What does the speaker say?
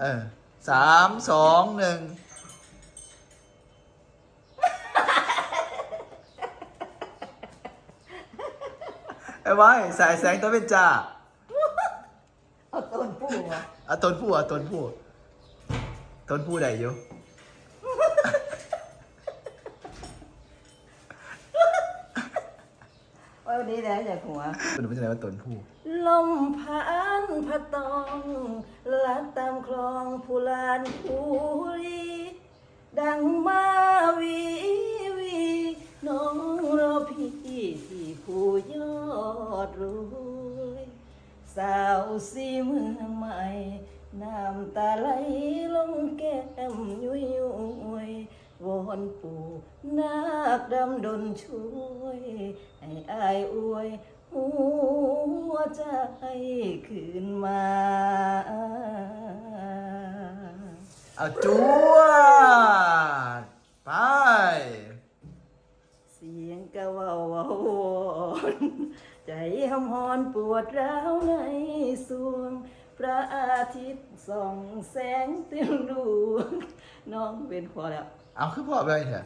เออสามสองหนึ่งไอ้ไว้สายแสงตะเป็นจ้าเอาต้นปูอะเอาตนผู้เอาตนผู้ตนผู้ใดอยู่ว่าวันนี้แหละจากหัวมันเป็นอะไรว่าตนผู้ลมพัน พัดตองลัดตามคลองผู้ลานผู้รีดังมาวีวีน้องรอพี่ที่ผู้ยอดรวยสาวสีเมืองใหม่น้ำตาไหลลงแก้มยุยยุยวอนปู่นาคดำดนช่วย ให้อายอวยหัวใจคืน เอาจ้วดไป เสียงกะเว่าวาวอนใจหำหอนปวดร้าวในสวง พระอาทิตย์ส่องแสงเต็มดวงน้องเป็นพอแล้ว เอาคือพ่อไปเถอะ